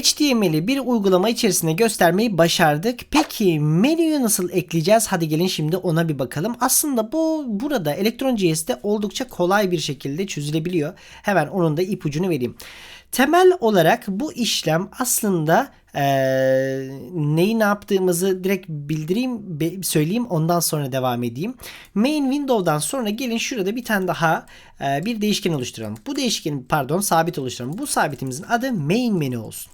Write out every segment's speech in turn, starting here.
HTML'i bir uygulama içerisinde göstermeyi başardık. Peki menüyü nasıl ekleyeceğiz? Hadi gelin şimdi ona bir bakalım. Aslında bu burada Electron.js'te oldukça kolay bir şekilde çözülebiliyor. Hemen onun da ipucunu vereyim. Temel olarak bu işlem aslında ee, neyi ne yaptığımızı direkt bildireyim, söyleyeyim ondan sonra devam edeyim. Main window'dan sonra gelin şurada bir tane daha e, bir değişken oluşturalım. Bu değişken pardon sabit oluşturalım. Bu sabitimizin adı main menü olsun.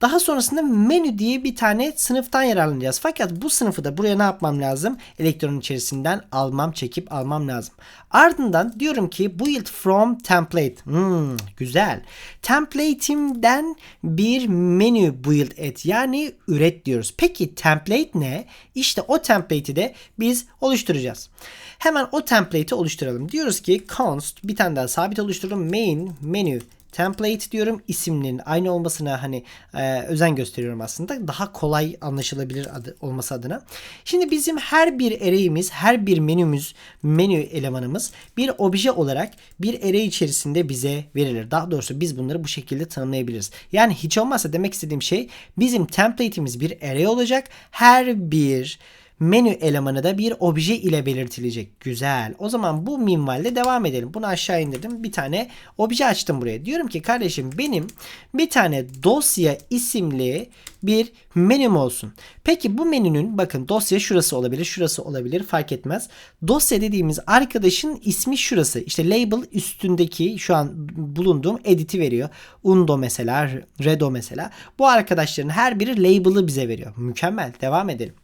Daha sonrasında menü diye bir tane sınıftan yararlanacağız. Fakat bu sınıfı da buraya ne yapmam lazım? Elektronun içerisinden almam, çekip almam lazım. Ardından diyorum ki build from template. Hmm, güzel. Template'imden bir menü build et. Yani üret diyoruz. Peki template ne? İşte o template'i de biz oluşturacağız. Hemen o template'i oluşturalım. Diyoruz ki const bir tane daha sabit oluşturalım. Main menü template diyorum. İsimlerin aynı olmasına hani e, özen gösteriyorum aslında. Daha kolay anlaşılabilir adı, olması adına. Şimdi bizim her bir array'imiz, her bir menümüz, menü elemanımız bir obje olarak bir array içerisinde bize verilir. Daha doğrusu biz bunları bu şekilde tanımlayabiliriz. Yani hiç olmazsa demek istediğim şey bizim template'imiz bir array olacak. Her bir menü elemanı da bir obje ile belirtilecek. Güzel. O zaman bu minvalde devam edelim. Bunu aşağı indirdim. Bir tane obje açtım buraya. Diyorum ki kardeşim benim bir tane dosya isimli bir menüm olsun. Peki bu menünün bakın dosya şurası olabilir, şurası olabilir fark etmez. Dosya dediğimiz arkadaşın ismi şurası. İşte label üstündeki şu an bulunduğum edit'i veriyor. Undo mesela, Redo mesela. Bu arkadaşların her biri label'ı bize veriyor. Mükemmel. Devam edelim.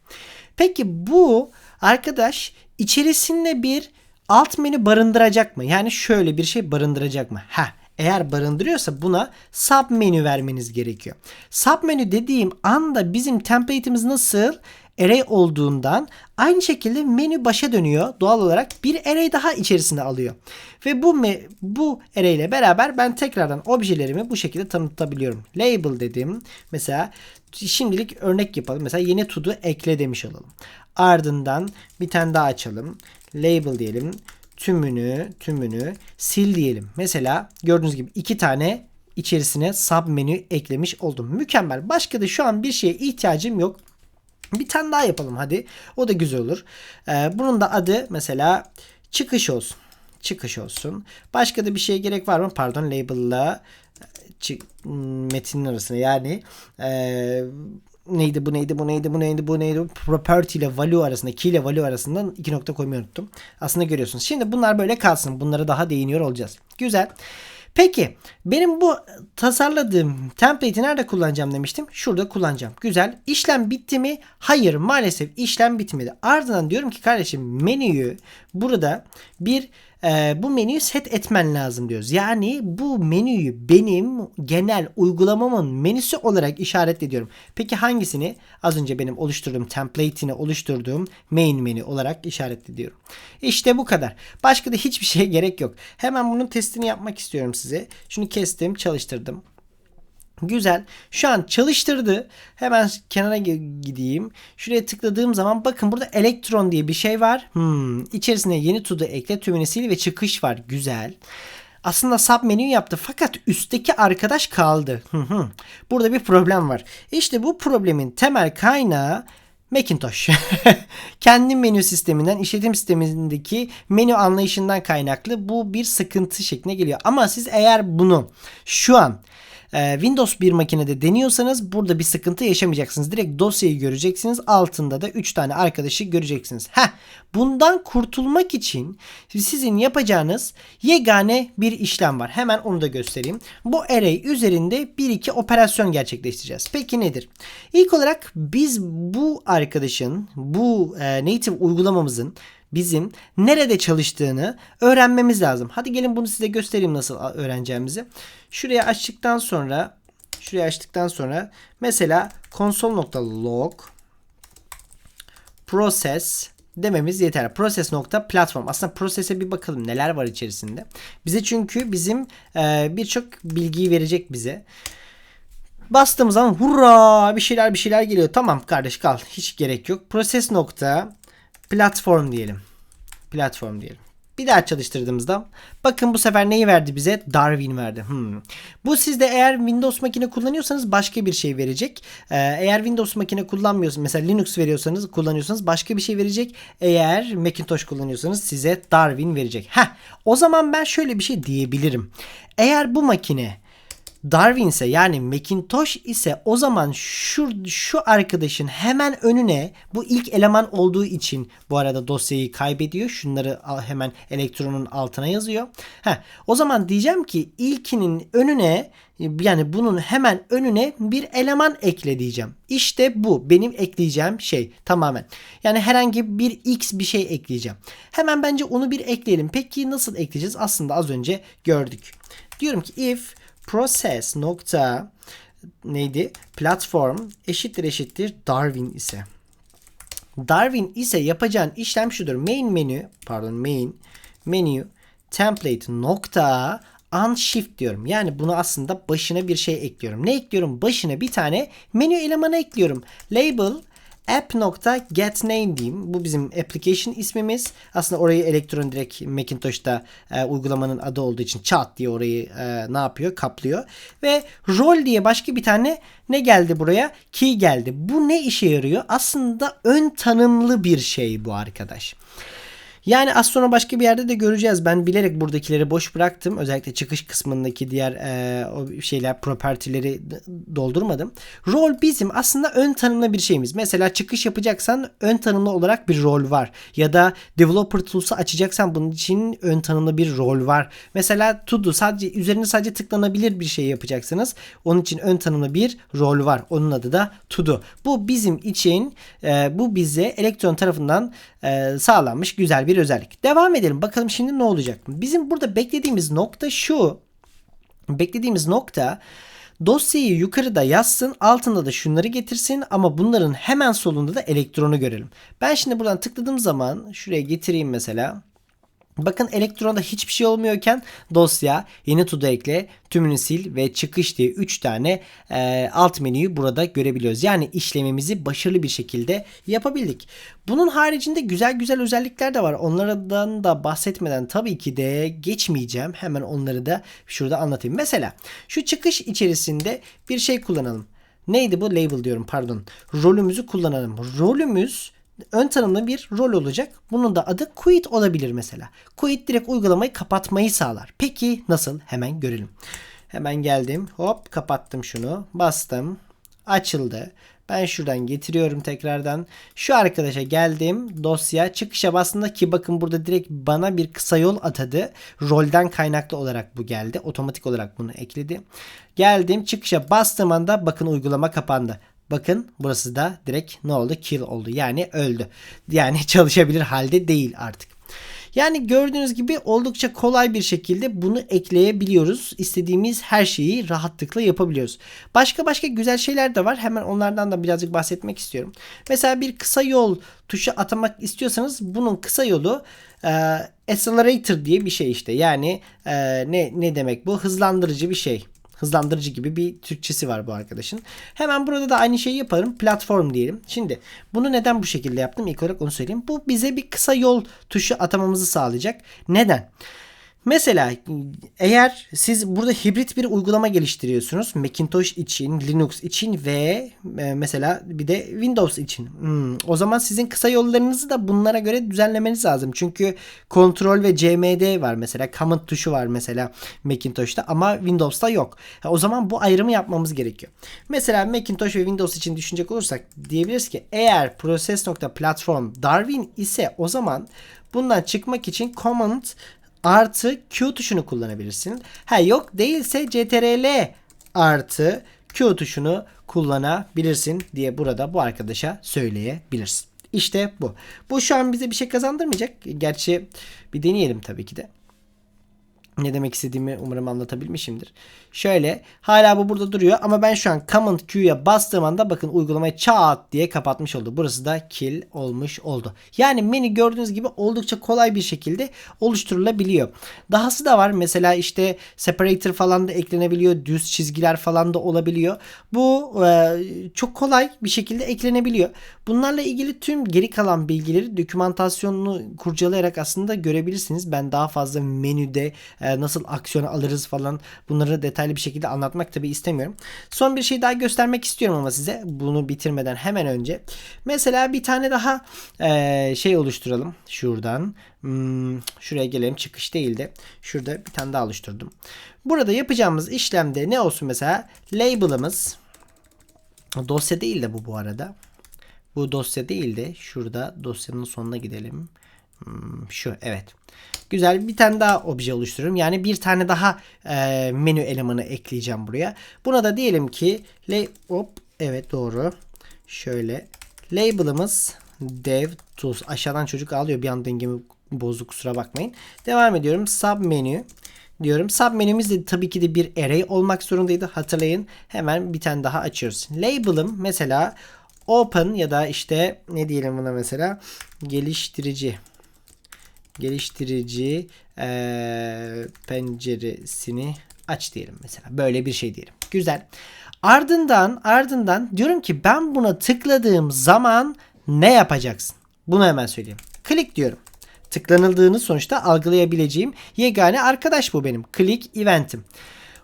Peki bu arkadaş içerisinde bir alt menü barındıracak mı? Yani şöyle bir şey barındıracak mı? Ha, eğer barındırıyorsa buna sub menü vermeniz gerekiyor. Sub menü dediğim anda bizim template'imiz nasıl? Array olduğundan aynı şekilde menü başa dönüyor. Doğal olarak bir array daha içerisine alıyor. Ve bu bu array ile beraber ben tekrardan objelerimi bu şekilde tanıtabiliyorum. Label dedim. Mesela şimdilik örnek yapalım. Mesela yeni to'du ekle demiş olalım. Ardından bir tane daha açalım. Label diyelim. Tümünü, tümünü sil diyelim. Mesela gördüğünüz gibi iki tane içerisine sub menü eklemiş oldum. Mükemmel. Başka da şu an bir şeye ihtiyacım yok. Bir tane daha yapalım hadi. O da güzel olur. Ee, bunun da adı mesela çıkış olsun. Çıkış olsun. Başka da bir şeye gerek var mı? Pardon label'la metinin arasında yani e, neydi bu neydi bu neydi bu neydi bu neydi property ile value arasında key ile value arasında iki nokta koymayı unuttum. Aslında görüyorsunuz. Şimdi bunlar böyle kalsın. Bunlara daha değiniyor olacağız. Güzel. Peki benim bu tasarladığım template'i nerede kullanacağım demiştim. Şurada kullanacağım. Güzel. İşlem bitti mi? Hayır maalesef işlem bitmedi. Ardından diyorum ki kardeşim menüyü burada bir e, bu menüyü set etmen lazım diyoruz. Yani bu menüyü benim genel uygulamamın menüsü olarak işaret ediyorum. Peki hangisini? Az önce benim oluşturduğum template'ini oluşturduğum main menü olarak işaret ediyorum. İşte bu kadar. Başka da hiçbir şeye gerek yok. Hemen bunun testini yapmak istiyorum size. Şunu kestim, çalıştırdım. Güzel. Şu an çalıştırdı. Hemen kenara gideyim. Şuraya tıkladığım zaman bakın burada elektron diye bir şey var. Hmm. İçerisine yeni to'da ekle tümünü sil ve çıkış var. Güzel. Aslında sub menü yaptı fakat üstteki arkadaş kaldı. Burada bir problem var. İşte bu problemin temel kaynağı Macintosh. Kendi menü sisteminden, işletim sistemindeki menü anlayışından kaynaklı bu bir sıkıntı şekline geliyor. Ama siz eğer bunu şu an ee, Windows bir makinede deniyorsanız burada bir sıkıntı yaşamayacaksınız. Direkt dosyayı göreceksiniz. Altında da 3 tane arkadaşı göreceksiniz. Heh, bundan kurtulmak için sizin yapacağınız yegane bir işlem var. Hemen onu da göstereyim. Bu array üzerinde 1-2 operasyon gerçekleştireceğiz. Peki nedir? İlk olarak biz bu arkadaşın, bu e, native uygulamamızın bizim nerede çalıştığını öğrenmemiz lazım. Hadi gelin bunu size göstereyim nasıl öğreneceğimizi. Şuraya açtıktan sonra şuraya açtıktan sonra mesela console.log process dememiz yeter. Process platform. Aslında prosese bir bakalım neler var içerisinde. Bize çünkü bizim e, birçok bilgiyi verecek bize. Bastığımız zaman hurra bir şeyler bir şeyler geliyor. Tamam kardeş kal. Hiç gerek yok. Nokta platform diyelim. Platform diyelim. Bir daha çalıştırdığımızda bakın bu sefer neyi verdi bize? Darwin verdi. Hmm. Bu sizde eğer Windows makine kullanıyorsanız başka bir şey verecek. Ee, eğer Windows makine kullanmıyorsanız mesela Linux veriyorsanız kullanıyorsanız başka bir şey verecek. Eğer Macintosh kullanıyorsanız size Darwin verecek. Heh, o zaman ben şöyle bir şey diyebilirim. Eğer bu makine Darwin ise yani Macintosh ise o zaman şu, şu arkadaşın hemen önüne bu ilk eleman olduğu için bu arada dosyayı kaybediyor. Şunları hemen elektronun altına yazıyor. Heh, o zaman diyeceğim ki ilkinin önüne yani bunun hemen önüne bir eleman ekle diyeceğim. İşte bu benim ekleyeceğim şey tamamen. Yani herhangi bir x bir şey ekleyeceğim. Hemen bence onu bir ekleyelim. Peki nasıl ekleyeceğiz? Aslında az önce gördük. Diyorum ki if process nokta neydi? Platform eşittir eşittir Darwin ise. Darwin ise yapacağın işlem şudur. Main menü pardon main menu template nokta unshift diyorum. Yani bunu aslında başına bir şey ekliyorum. Ne ekliyorum? Başına bir tane menü elemanı ekliyorum. Label app.getName diyeyim. Bu bizim application ismimiz. Aslında orayı elektron direkt Macintosh'ta e, uygulamanın adı olduğu için chat diye orayı e, ne yapıyor? Kaplıyor. Ve role diye başka bir tane ne geldi buraya? Key geldi. Bu ne işe yarıyor? Aslında ön tanımlı bir şey bu arkadaş. Yani az sonra başka bir yerde de göreceğiz. Ben bilerek buradakileri boş bıraktım. Özellikle çıkış kısmındaki diğer e, o şeyler propertileri doldurmadım. Rol bizim aslında ön tanımlı bir şeyimiz. Mesela çıkış yapacaksan ön tanımlı olarak bir rol var. Ya da developer tools'u açacaksan bunun için ön tanımlı bir rol var. Mesela to do sadece üzerine sadece tıklanabilir bir şey yapacaksınız. Onun için ön tanımlı bir rol var. Onun adı da to do. Bu bizim için e, bu bize elektron tarafından e, sağlanmış güzel bir özellik. Devam edelim. Bakalım şimdi ne olacak? Bizim burada beklediğimiz nokta şu. Beklediğimiz nokta dosyayı yukarıda yazsın altında da şunları getirsin ama bunların hemen solunda da elektronu görelim. Ben şimdi buradan tıkladığım zaman şuraya getireyim mesela. Bakın elektronda hiçbir şey olmuyorken dosya yeni to ekle, tümünü sil ve çıkış diye 3 tane e, alt menüyü burada görebiliyoruz. Yani işlemimizi başarılı bir şekilde yapabildik. Bunun haricinde güzel güzel özellikler de var. Onlardan da bahsetmeden tabii ki de geçmeyeceğim. Hemen onları da şurada anlatayım. Mesela şu çıkış içerisinde bir şey kullanalım. Neydi bu? Label diyorum pardon. Rolümüzü kullanalım. Rolümüz ön tanımlı bir rol olacak. Bunun da adı quit olabilir mesela. Quit direkt uygulamayı kapatmayı sağlar. Peki nasıl? Hemen görelim. Hemen geldim. Hop kapattım şunu. Bastım. Açıldı. Ben şuradan getiriyorum tekrardan. Şu arkadaşa geldim. Dosya çıkışa bastığında ki bakın burada direkt bana bir kısa yol atadı. Rolden kaynaklı olarak bu geldi. Otomatik olarak bunu ekledi. Geldim çıkışa bastığım anda bakın uygulama kapandı. Bakın burası da direkt ne oldu? Kill oldu. Yani öldü. Yani çalışabilir halde değil artık. Yani gördüğünüz gibi oldukça kolay bir şekilde bunu ekleyebiliyoruz. İstediğimiz her şeyi rahatlıkla yapabiliyoruz. Başka başka güzel şeyler de var. Hemen onlardan da birazcık bahsetmek istiyorum. Mesela bir kısa yol tuşu atamak istiyorsanız bunun kısa yolu e, accelerator diye bir şey işte. Yani e, ne ne demek bu? Hızlandırıcı bir şey hızlandırıcı gibi bir Türkçesi var bu arkadaşın. Hemen burada da aynı şeyi yaparım. Platform diyelim. Şimdi bunu neden bu şekilde yaptım? İlk olarak onu söyleyeyim. Bu bize bir kısa yol tuşu atamamızı sağlayacak. Neden? Mesela eğer siz burada hibrit bir uygulama geliştiriyorsunuz Macintosh için, Linux için ve e, mesela bir de Windows için. Hmm, o zaman sizin kısa yollarınızı da bunlara göre düzenlemeniz lazım. Çünkü kontrol ve CMD var mesela. Command tuşu var mesela Macintosh'ta ama Windows'ta yok. O zaman bu ayrımı yapmamız gerekiyor. Mesela Macintosh ve Windows için düşünecek olursak diyebiliriz ki eğer process.platform Darwin ise o zaman bundan çıkmak için command artı Q tuşunu kullanabilirsin. Ha yok değilse CTRL artı Q tuşunu kullanabilirsin diye burada bu arkadaşa söyleyebilirsin. İşte bu. Bu şu an bize bir şey kazandırmayacak. Gerçi bir deneyelim tabii ki de. Ne demek istediğimi umarım anlatabilmişimdir. Şöyle hala bu burada duruyor ama ben şu an Command Q'ya bastığım anda bakın uygulamayı çat diye kapatmış oldu. Burası da kill olmuş oldu. Yani menü gördüğünüz gibi oldukça kolay bir şekilde oluşturulabiliyor. Dahası da var. Mesela işte separator falan da eklenebiliyor. Düz çizgiler falan da olabiliyor. Bu e, çok kolay bir şekilde eklenebiliyor. Bunlarla ilgili tüm geri kalan bilgileri dokümantasyonunu kurcalayarak aslında görebilirsiniz. Ben daha fazla menüde e, nasıl aksiyon alırız falan bunları detaylı bir şekilde anlatmak tabi istemiyorum. Son bir şey daha göstermek istiyorum ama size bunu bitirmeden hemen önce. Mesela bir tane daha e, şey oluşturalım şuradan. Hmm, şuraya gelelim çıkış değil de şurada bir tane daha oluşturdum. Burada yapacağımız işlemde ne olsun mesela label'ımız dosya değil de bu bu arada. Bu dosya değil de şurada dosyanın sonuna gidelim. Hmm, şu evet. Güzel bir tane daha obje oluşturuyorum. Yani bir tane daha e, menü elemanı ekleyeceğim buraya. Buna da diyelim ki la hop evet doğru. Şöyle label'ımız dev tools. Aşağıdan çocuk ağlıyor. Bir an dengemi bozdu kusura bakmayın. Devam ediyorum. Sub menü diyorum. Sub menümüz de tabii ki de bir array olmak zorundaydı. Hatırlayın. Hemen bir tane daha açıyoruz. Label'ım mesela open ya da işte ne diyelim buna mesela geliştirici geliştirici e, penceresini aç diyelim mesela. Böyle bir şey diyelim. Güzel. Ardından ardından diyorum ki ben buna tıkladığım zaman ne yapacaksın? Bunu hemen söyleyeyim. Klik diyorum. Tıklanıldığını sonuçta algılayabileceğim yegane arkadaş bu benim. Click eventim.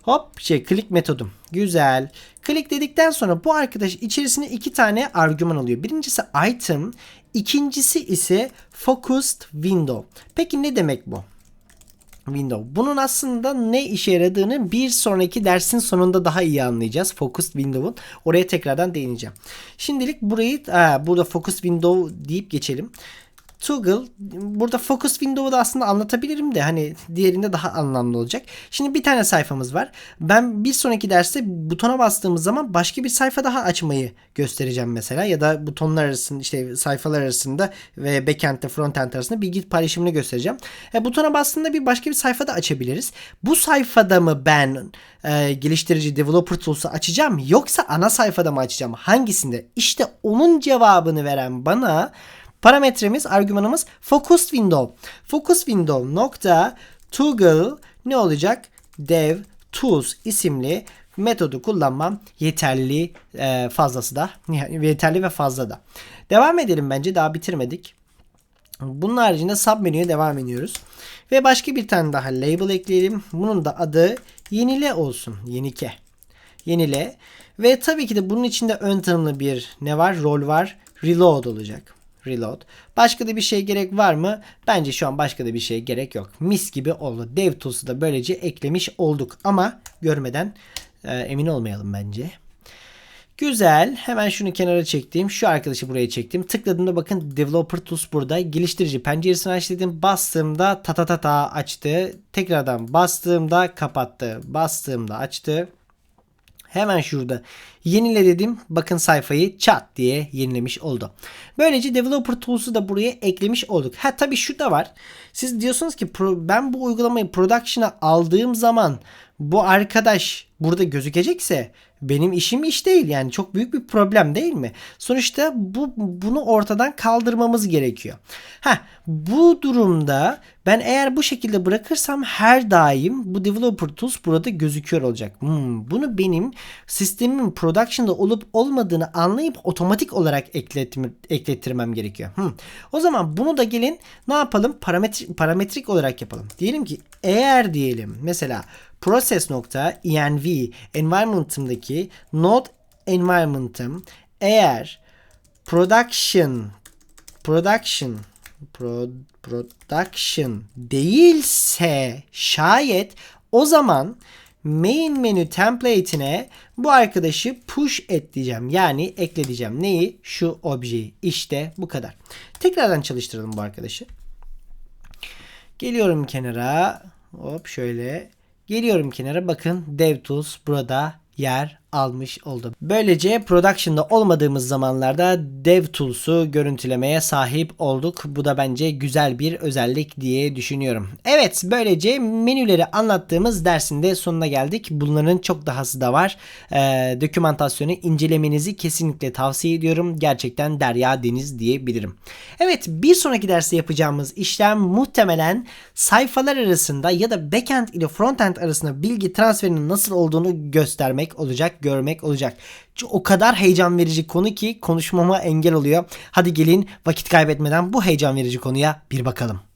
Hop şey click metodum. Güzel. Click dedikten sonra bu arkadaş içerisine iki tane argüman alıyor. Birincisi item, ikincisi ise focused window. Peki ne demek bu? Window. Bunun aslında ne işe yaradığını bir sonraki dersin sonunda daha iyi anlayacağız. Focused Window'un. Oraya tekrardan değineceğim. Şimdilik burayı aa, burada Focused Window deyip geçelim. Toggle burada focus window'u da aslında anlatabilirim de hani diğerinde daha anlamlı olacak. Şimdi bir tane sayfamız var. Ben bir sonraki derste butona bastığımız zaman başka bir sayfa daha açmayı göstereceğim mesela ya da butonlar arasında işte sayfalar arasında ve backend'de frontend arasında bilgi paylaşımını göstereceğim. E, butona bastığında bir başka bir sayfa da açabiliriz. Bu sayfada mı ben e, geliştirici developer tools'u açacağım yoksa ana sayfada mı açacağım? Hangisinde? İşte onun cevabını veren bana Parametremiz, argümanımız focus window. Focus window nokta toggle ne olacak? Dev tools isimli metodu kullanmam yeterli e, fazlası da yeterli ve fazla da. Devam edelim bence daha bitirmedik. Bunun haricinde sub menüye devam ediyoruz. Ve başka bir tane daha label ekleyelim. Bunun da adı yenile olsun. Yenike. Yenile. Ve tabii ki de bunun içinde ön tanımlı bir ne var? Rol var. Reload olacak. Reload. Başka da bir şey gerek var mı? Bence şu an başka da bir şey gerek yok. Mis gibi oldu. DevTools'u da böylece eklemiş olduk. Ama görmeden e, emin olmayalım bence. Güzel. Hemen şunu kenara çektim. Şu arkadaşı buraya çektim. Tıkladığımda bakın Developer Tools burada. Geliştirici penceresini aç dedim. Bastığımda ta ta ta ta açtı. Tekrardan bastığımda kapattı. Bastığımda açtı. Hemen şurada yenile dedim. Bakın sayfayı çat diye yenilemiş oldu. Böylece Developer Tools'u da buraya eklemiş olduk. Ha tabii şu da var. Siz diyorsunuz ki ben bu uygulamayı production'a aldığım zaman bu arkadaş burada gözükecekse benim işim iş değil yani çok büyük bir problem değil mi? Sonuçta bu bunu ortadan kaldırmamız gerekiyor. Ha bu durumda ben eğer bu şekilde bırakırsam her daim bu developer tools burada gözüküyor olacak. Hmm, bunu benim sistemimin production'da olup olmadığını anlayıp otomatik olarak ekletim, eklettirmem gerekiyor. Hmm. O zaman bunu da gelin ne yapalım? Parametrik, parametrik olarak yapalım. Diyelim ki eğer diyelim mesela process nokta env environment'ımdaki node environment'ım eğer production production pro, production değilse şayet o zaman main menü template'ine bu arkadaşı push et diyeceğim. Yani ekle diyeceğim. Neyi? Şu objeyi. İşte bu kadar. Tekrardan çalıştıralım bu arkadaşı. Geliyorum kenara. Hop şöyle. Geliyorum kenara. Bakın DevTools burada yer almış oldum. Böylece production'da olmadığımız zamanlarda DevTools'u görüntülemeye sahip olduk. Bu da bence güzel bir özellik diye düşünüyorum. Evet böylece menüleri anlattığımız dersin de sonuna geldik. Bunların çok dahası da var. Ee, dokümantasyonu incelemenizi kesinlikle tavsiye ediyorum. Gerçekten derya deniz diyebilirim. Evet bir sonraki derste yapacağımız işlem muhtemelen sayfalar arasında ya da backend ile frontend arasında bilgi transferinin nasıl olduğunu göstermek olacak, görmek olacak. O kadar heyecan verici konu ki konuşmama engel oluyor. Hadi gelin vakit kaybetmeden bu heyecan verici konuya bir bakalım.